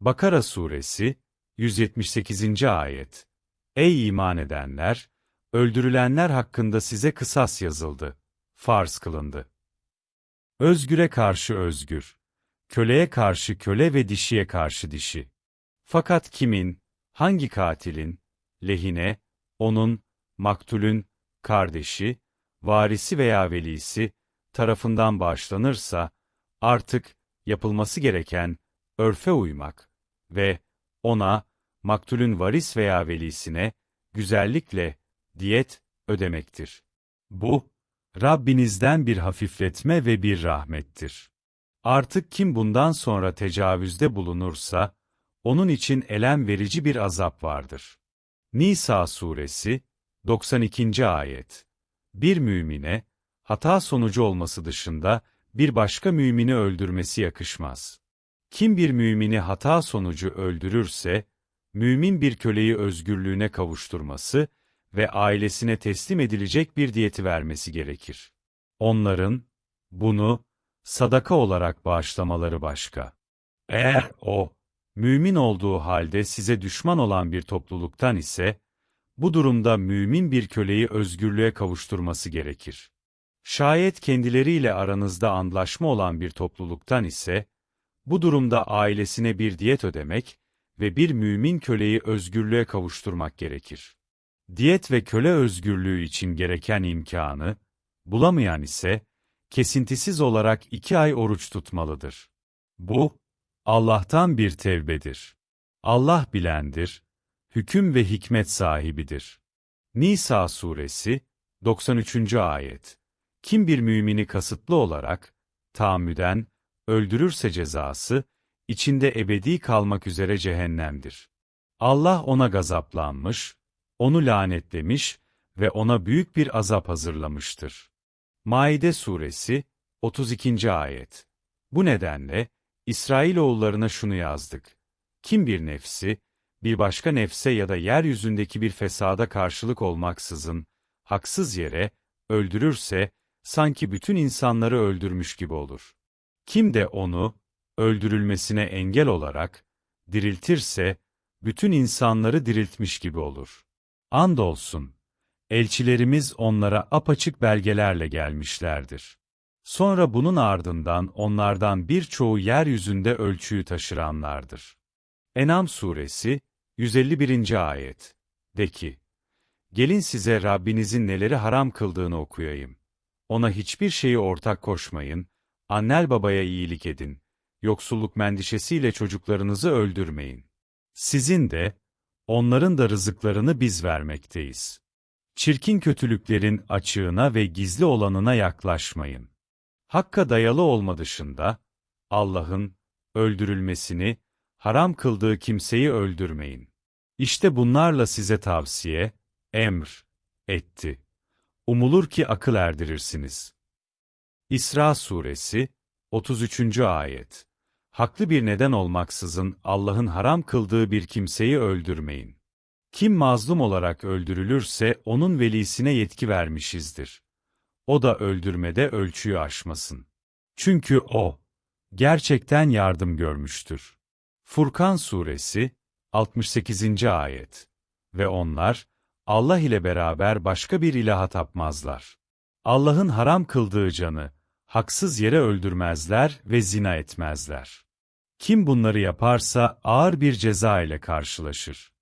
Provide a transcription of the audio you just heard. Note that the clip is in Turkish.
Bakara Suresi 178. Ayet Ey iman edenler! Öldürülenler hakkında size kısas yazıldı. Farz kılındı. Özgüre karşı özgür. Köleye karşı köle ve dişiye karşı dişi. Fakat kimin, hangi katilin, lehine, onun, maktulün, kardeşi, varisi veya velisi tarafından bağışlanırsa, artık yapılması gereken örfe uymak ve ona, maktulün varis veya velisine, güzellikle diyet ödemektir. Bu, Rabbinizden bir hafifletme ve bir rahmettir. Artık kim bundan sonra tecavüzde bulunursa, onun için elem verici bir azap vardır. Nisa suresi 92. ayet. Bir mümine hata sonucu olması dışında bir başka mümini öldürmesi yakışmaz. Kim bir mümini hata sonucu öldürürse, mümin bir köleyi özgürlüğüne kavuşturması ve ailesine teslim edilecek bir diyeti vermesi gerekir. Onların, bunu, sadaka olarak bağışlamaları başka. Eğer o, mümin olduğu halde size düşman olan bir topluluktan ise, bu durumda mümin bir köleyi özgürlüğe kavuşturması gerekir. Şayet kendileriyle aranızda anlaşma olan bir topluluktan ise, bu durumda ailesine bir diyet ödemek ve bir mümin köleyi özgürlüğe kavuşturmak gerekir. Diyet ve köle özgürlüğü için gereken imkanı, bulamayan ise, kesintisiz olarak iki ay oruç tutmalıdır. Bu, Allah'tan bir tevbedir. Allah bilendir, hüküm ve hikmet sahibidir. Nisa suresi 93. ayet. Kim bir mümini kasıtlı olarak, tahammüden, öldürürse cezası, içinde ebedi kalmak üzere cehennemdir. Allah ona gazaplanmış, onu lanetlemiş ve ona büyük bir azap hazırlamıştır. Maide suresi 32. ayet. Bu nedenle İsrailoğullarına şunu yazdık. Kim bir nefsi, bir başka nefse ya da yeryüzündeki bir fesada karşılık olmaksızın, haksız yere, öldürürse, sanki bütün insanları öldürmüş gibi olur. Kim de onu, öldürülmesine engel olarak, diriltirse, bütün insanları diriltmiş gibi olur. Andolsun, elçilerimiz onlara apaçık belgelerle gelmişlerdir. Sonra bunun ardından onlardan birçoğu yeryüzünde ölçüyü taşıranlardır. Enam suresi 151. ayet. De ki, gelin size Rabbinizin neleri haram kıldığını okuyayım. Ona hiçbir şeyi ortak koşmayın, annel babaya iyilik edin, yoksulluk mendişesiyle çocuklarınızı öldürmeyin. Sizin de, onların da rızıklarını biz vermekteyiz. Çirkin kötülüklerin açığına ve gizli olanına yaklaşmayın. Hakka dayalı olma dışında, Allah'ın, öldürülmesini, haram kıldığı kimseyi öldürmeyin. İşte bunlarla size tavsiye, emr, etti. Umulur ki akıl erdirirsiniz. İsra Suresi 33. Ayet Haklı bir neden olmaksızın Allah'ın haram kıldığı bir kimseyi öldürmeyin. Kim mazlum olarak öldürülürse onun velisine yetki vermişizdir. O da öldürmede ölçüyü aşmasın. Çünkü o, gerçekten yardım görmüştür. Furkan Suresi 68. Ayet Ve onlar, Allah ile beraber başka bir ilaha tapmazlar. Allah'ın haram kıldığı canı, haksız yere öldürmezler ve zina etmezler. Kim bunları yaparsa ağır bir ceza ile karşılaşır.